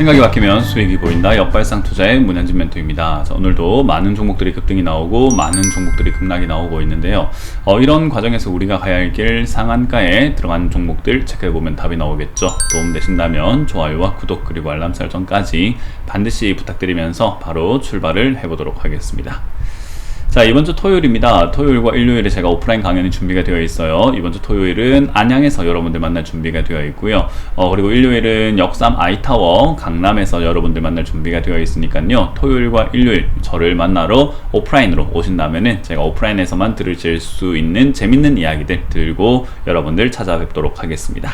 생각이 바뀌면 수익이 보인다. 역발상 투자의 문현진 멘토입니다. 자, 오늘도 많은 종목들이 급등이 나오고 많은 종목들이 급락이 나오고 있는데요. 어, 이런 과정에서 우리가 가야 할 길 상한가에 들어간 종목들 체크해 보면 답이 나오겠죠. 도움 되신다면 좋아요와 구독 그리고 알람 설정까지 반드시 부탁드리면서 바로 출발을 해보도록 하겠습니다. 자 이번 주 토요일입니다. 토요일과 일요일에 제가 오프라인 강연이 준비가 되어 있어요. 이번 주 토요일은 안양에서 여러분들 만날 준비가 되어 있고요. 어, 그리고 일요일은 역삼 아이타워 강남에서 여러분들 만날 준비가 되어 있으니까요. 토요일과 일요일 저를 만나러 오프라인으로 오신다면은 제가 오프라인에서만 들으실 수 있는 재밌는 이야기들 들고 여러분들 찾아뵙도록 하겠습니다.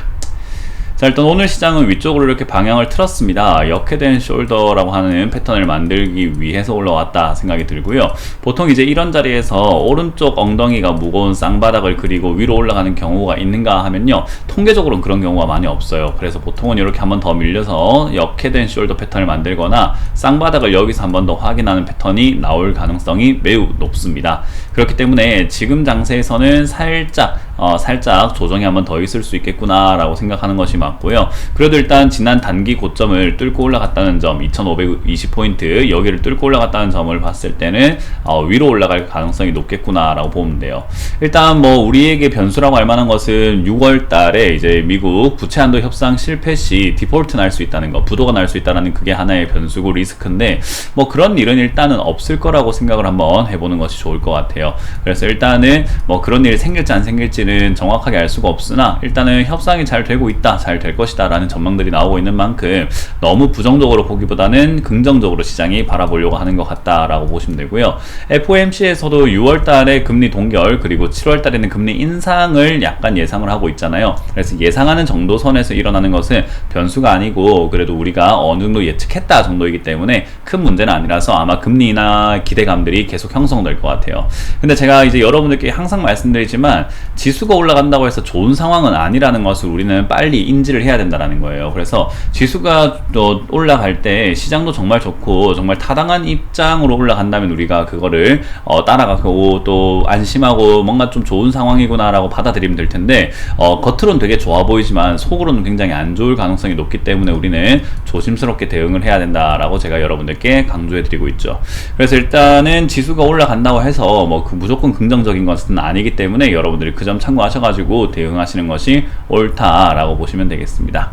자 일단 오늘 시장은 위쪽으로 이렇게 방향을 틀었습니다. 역해된 숄더라고 하는 패턴을 만들기 위해서 올라왔다 생각이 들고요. 보통 이제 이런 자리에서 오른쪽 엉덩이가 무거운 쌍바닥을 그리고 위로 올라가는 경우가 있는가 하면요. 통계적으로는 그런 경우가 많이 없어요. 그래서 보통은 이렇게 한번 더 밀려서 역해된 숄더 패턴을 만들거나 쌍바닥을 여기서 한번 더 확인하는 패턴이 나올 가능성이 매우 높습니다. 그렇기 때문에 지금 장세에서는 살짝 어, 살짝 조정이 한번 더 있을 수 있겠구나 라고 생각하는 것이 맞고요. 그래도 일단 지난 단기 고점을 뚫고 올라갔다는 점 2520포인트 여기를 뚫고 올라갔다는 점을 봤을 때는 어, 위로 올라갈 가능성이 높겠구나 라고 보면 돼요. 일단 뭐 우리에게 변수라고 할 만한 것은 6월 달에 이제 미국 부채 한도 협상 실패 시 디폴트 날 수 있다는 거 부도가 날 수 있다는 그게 하나의 변수고 리스크인데 뭐 그런 일은 일단은 없을 거라고 생각을 한번 해보는 것이 좋을 것 같아요. 그래서 일단은 뭐 그런 일이 생길지 안 생길지 될지는 정확하게 알 수가 없으나 일단은 협상이 잘 되고 있다, 잘 될 것이다 라는 전망들이 나오고 있는 만큼 너무 부정적으로 보기보다는 긍정적으로 시장이 바라보려고 하는 것 같다라고 보시면 되고요. FOMC에서도 6월 달에 금리 동결 그리고 7월 달에는 금리 인상을 약간 예상을 하고 있잖아요. 그래서 예상하는 정도 선에서 일어나는 것은 변수가 아니고 그래도 우리가 어느 정도 예측했다 정도이기 때문에 큰 문제는 아니라서 아마 금리나 기대감들이 계속 형성될 것 같아요. 근데 제가 이제 여러분들께 항상 말씀드리지만 지수 지수가 올라간다고 해서 좋은 상황은 아니라는 것을 우리는 빨리 인지를 해야 된다는 거예요. 그래서 지수가 또 올라갈 때 시장도 정말 좋고 정말 타당한 입장으로 올라간다면 우리가 그거를 어, 따라가고 또 안심하고 뭔가 좀 좋은 상황이구나라고 받아들이면 될 텐데 어, 겉으로는 되게 좋아 보이지만 속으로는 굉장히 안 좋을 가능성이 높기 때문에 우리는 조심스럽게 대응을 해야 된다라고 제가 여러분들께 강조해 드리고 있죠. 그래서 일단은 지수가 올라간다고 해서 뭐 그 무조건 긍정적인 것은 아니기 때문에 여러분들이 그점 참고하셔가지고 대응하시는 것이 옳다라고 보시면 되겠습니다.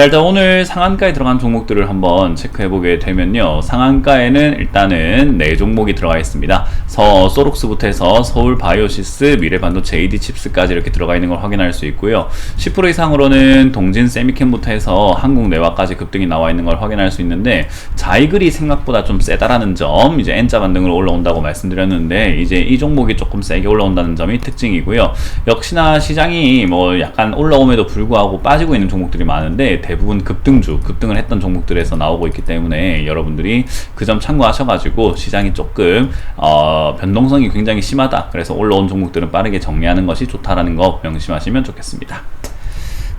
자 일단 오늘 상한가에 들어간 종목들을 한번 체크해 보게 되면요. 상한가에는 일단은 네 종목이 들어가 있습니다. 서 소록스부터 해서 서울 바이오시스 미래반도체 AD칩스까지 이렇게 들어가 있는 걸 확인할 수 있고요. 10% 이상으로는 동진 세미캠부터 해서 한국 내화까지 급등이 나와 있는 걸 확인할 수 있는데 자이글이 생각보다 좀 세다라는 점 이제 N자 반등으로 올라온다고 말씀드렸는데 이제 이 종목이 조금 세게 올라온다는 점이 특징이고요. 역시나 시장이 뭐 약간 올라옴에도 불구하고 빠지고 있는 종목들이 많은데 대부분 급등주, 급등을 했던 종목들에서 나오고 있기 때문에 여러분들이 그 점 참고하셔가지고 시장이 조금 어, 변동성이 굉장히 심하다. 그래서 올라온 종목들은 빠르게 정리하는 것이 좋다라는 거 명심하시면 좋겠습니다.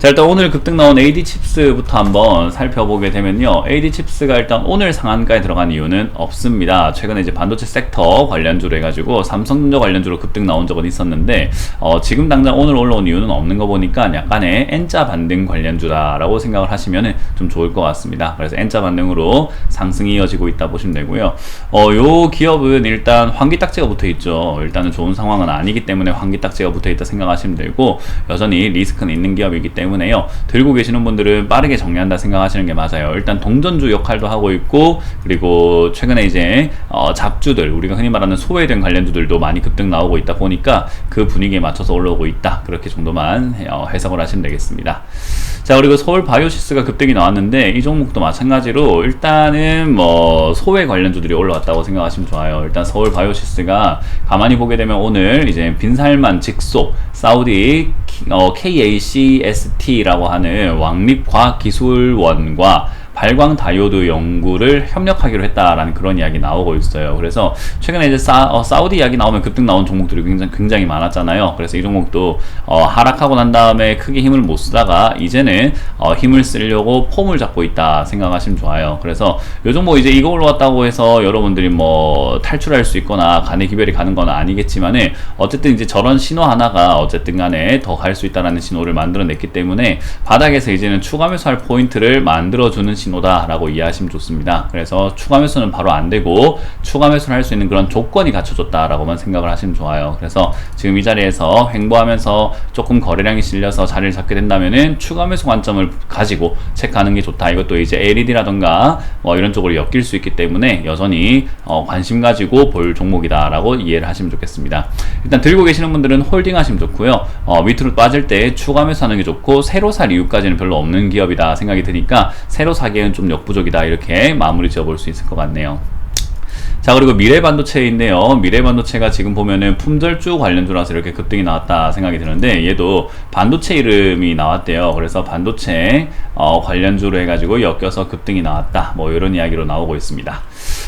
자 일단 오늘 급등 나온 AD칩스부터 한번 살펴보게 되면요. AD칩스가 일단 오늘 상한가에 들어간 이유는 없습니다. 최근에 이제 반도체 섹터 관련주로 해가지고 삼성전자 관련주로 급등 나온 적은 있었는데 어, 지금 당장 오늘 올라온 이유는 없는 거 보니까 약간의 N자 반등 관련주다라고 생각을 하시면 좀 좋을 것 같습니다. 그래서 N자 반등으로 상승이 이어지고 있다 보시면 되고요. 어, 요 기업은 일단 환기딱지가 붙어 있죠. 일단은 좋은 상황은 아니기 때문에 환기딱지가 붙어 있다 생각하시면 되고 여전히 리스크는 있는 기업이기 때문에 때문에요. 들고 계시는 분들은 빠르게 정리한다 생각하시는 게 맞아요. 일단 동전주 역할도 하고 있고 그리고 최근에 이제 어, 잡주들 우리가 흔히 말하는 소외된 관련주들도 많이 급등 나오고 있다 보니까 그 분위기에 맞춰서 올라오고 있다. 그렇게 정도만 어, 해석을 하시면 되겠습니다. 자 그리고 서울 바이오시스가 급등이 나왔는데 이 종목도 마찬가지로 일단은 뭐 소외 관련주들이 올라왔다고 생각하시면 좋아요. 일단 서울 바이오시스가 가만히 보게 되면 오늘 이제 빈살만 직속 사우디 어, KACST라고 하는 왕립과학기술원과 발광 다이오드 연구를 협력하기로 했다라는 그런 이야기 나오고 있어요. 그래서 최근에 이제 사, 어, 사우디 이야기 나오면 급등 나온 종목들이 굉장히, 굉장히 많았잖아요. 그래서 이 종목도 어, 하락하고 난 다음에 크게 힘을 못 쓰다가 이제는 어, 힘을 쓰려고 폼을 잡고 있다 생각하시면 좋아요. 그래서 요 종목 이제 이거 올라왔다고 해서 여러분들이 뭐 탈출할 수 있거나 간의 기별이 가는 건 아니겠지만은 어쨌든 이제 저런 신호 하나가 어쨌든 간에 더 갈 수 있다라는 신호를 만들어냈기 때문에 바닥에서 이제는 추가 매수할 포인트를 만들어주는 신호다라고 이해하시면 좋습니다. 그래서 추가 매수는 바로 안 되고 추가 매수를 할 수 있는 그런 조건이 갖춰졌다라고만 생각을 하시면 좋아요. 그래서 지금 이 자리에서 횡보하면서 조금 거래량이 실려서 자리를 잡게 된다면은 추가 매수 관점을 가지고 체크하는 게 좋다. 이것도 이제 LED라던가 뭐 이런 쪽으로 엮일 수 있기 때문에 여전히 어, 관심 가지고 볼 종목이다라고 이해를 하시면 좋겠습니다. 일단 들고 계시는 분들은 홀딩 하시면 좋고요. 어, 밑으로 빠질 때 추가 매수하는 게 좋고 새로 살 이유까지는 별로 없는 기업이다 생각이 드니까 새로 사기 에는 좀 역부족이다. 이렇게 마무리 지어볼 수 있을 것 같네요. 자 그리고 미래 반도체인데요. 미래 반도체가 지금 보면은 품절주 관련주라서 이렇게 급등이 나왔다 생각이 드는데 얘도 반도체 이름이 나왔대요. 그래서 반도체 어, 관련주로 해가지고 엮여서 급등이 나왔다. 뭐 이런 이야기로 나오고 있습니다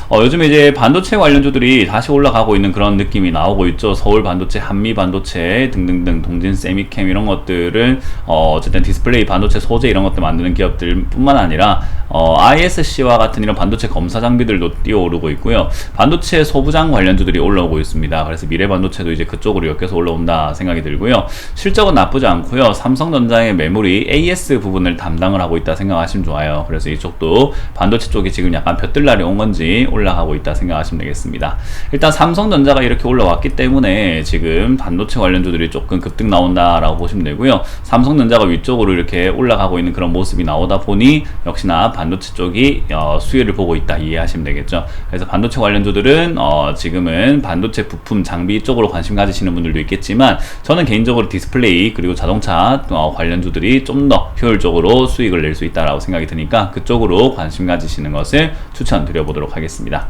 어, 요즘에 이제 반도체 관련주들이 다시 올라가고 있는 그런 느낌이 나오고 있죠 서울 반도체 한미 반도체 등등등 동진 세미캠 이런 것들은 어, 어쨌든 디스플레이 반도체 소재 이런 것들 만드는 기업들 뿐만 아니라 어, ISC와 같은 이런 반도체 검사 장비들도 뛰어오르고 있고요 반도체 소부장 관련주들이 올라오고 있습니다. 그래서 미래 반도체도 이제 그쪽으로 엮여서 올라온다 생각이 들고요. 실적은 나쁘지 않고요. 삼성전자의 메모리 AS 부분을 담당을 하고 있다 생각하시면 좋아요. 그래서 이쪽도 반도체 쪽이 지금 약간 볕들 날이 온 건지 올라가고 있다 생각하시면 되겠습니다. 일단 삼성전자가 이렇게 올라왔기 때문에 지금 반도체 관련주들이 조금 급등 나온다라고 보시면 되고요. 삼성전자가 위쪽으로 이렇게 올라가고 있는 그런 모습이 나오다 보니 역시나 반도체 쪽이 어, 수혜를 보고 있다 이해하시면 되겠죠. 그래서 반도체 관련 관련주들은 어, 지금은 반도체 부품 장비 쪽으로 관심 가지시는 분들도 있겠지만 저는 개인적으로 디스플레이 그리고 자동차 어, 관련주들이 좀 더 효율적으로 수익을 낼 수 있다라고 생각이 드니까 그쪽으로 관심 가지시는 것을 추천드려 보도록 하겠습니다.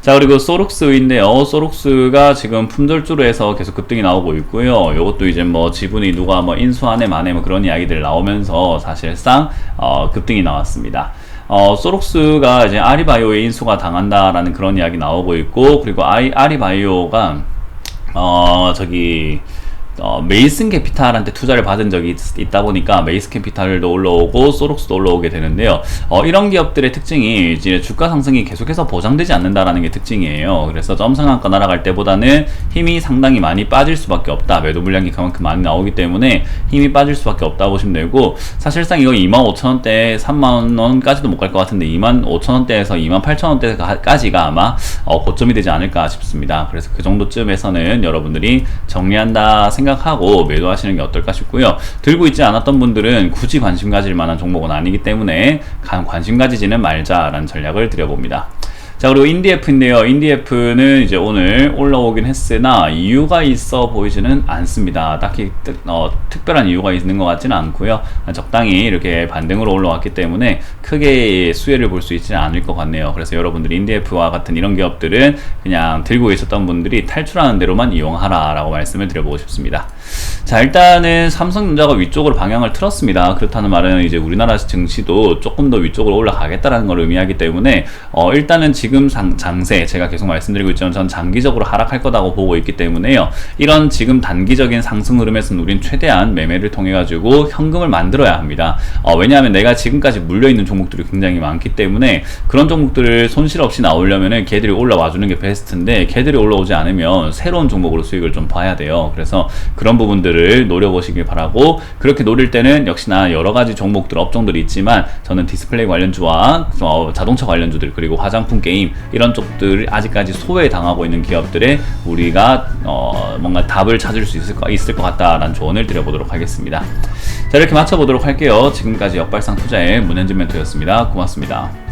자 그리고 소록스인데요. 소록스가 지금 품절주로 해서 계속 급등이 나오고 있고요. 이것도 이제 뭐 지분이 누가 뭐 인수하네 마네 뭐 그런 이야기들 나오면서 사실상 어, 급등이 나왔습니다. 어, 소록스가 이제 아리바이오의 인수가 당한다라는 그런 이야기 나오고 있고 그리고 아이, 아리바이오가 어 저기 어, 메이슨 캐피탈한테 투자를 받은 적이 있, 다 보니까 메이슨 캐피탈도 올라오고 소록스도 올라오게 되는데요. 어, 이런 기업들의 특징이 이제 주가 상승이 계속해서 보장되지 않는다라는 게 특징이에요. 그래서 점상한가 날아갈 때보다는 힘이 상당히 많이 빠질 수밖에 없다. 매도 물량이 그만큼 많이 나오기 때문에 힘이 빠질 수밖에 없다 보시면 되고 사실상 이거 25,000원대 3만원까지도 못 갈 것 같은데 25,000원대에서 28,000원대까지가 아마 어, 고점이 되지 않을까 싶습니다. 그래서 그 정도쯤에서는 여러분들이 정리한다 생각 생각하고 매도하시는 게 어떨까 싶고요. 들고 있지 않았던 분들은 굳이 관심 가질 만한 종목은 아니기 때문에 관심 가지지는 말자라는 전략을 드려봅니다. 자 그리고 인디에프인데요. 인디에프는 이제 오늘 올라오긴 했으나 이유가 있어 보이지는 않습니다. 딱히 특, 어, 특별한 이유가 있는 것 같지는 않고요. 적당히 이렇게 반등으로 올라왔기 때문에 크게 수혜를 볼 수 있지는 않을 것 같네요. 그래서 여러분들이 인디에프와 같은 이런 기업들은 그냥 들고 있었던 분들이 탈출하는 대로만 이용하라 라고 말씀을 드려보고 싶습니다. 자 일단은 삼성전자가 위쪽으로 방향을 틀었습니다. 그렇다는 말은 이제 우리나라 증시도 조금 더 위쪽으로 올라가겠다라는 걸 의미하기 때문에 어, 일단은 지금 장, 장세 제가 계속 말씀드리고 있지만 전 장기적으로 하락할 거다고 보고 있기 때문에요. 이런 지금 단기적인 상승 흐름에서는 우린 최대한 매매를 통해 가지고 현금을 만들어야 합니다. 어, 왜냐하면 내가 지금까지 물려 있는 종목들이 굉장히 많기 때문에 그런 종목들을 손실 없이 나오려면은 걔들이 올라와 주는 게 베스트인데 걔들이 올라오지 않으면 새로운 종목으로 수익을 좀 봐야 돼요. 그래서 그런 부분들 부분들을 노려보시길 바라고 그렇게 노릴 때는 역시나 여러 가지 종목들 업종들이 있지만 저는 디스플레이 관련주와 어, 자동차 관련주들 그리고 화장품 게임 이런 쪽들 아직까지 소외 당하고 있는 기업들에 우리가 어, 뭔가 답을 찾을 수 있을 것, 있을 것 같다라는 조언을 드려보도록 하겠습니다. 자 이렇게 마쳐보도록 할게요. 지금까지 역발상 투자의 문현진 멘토였습니다. 고맙습니다.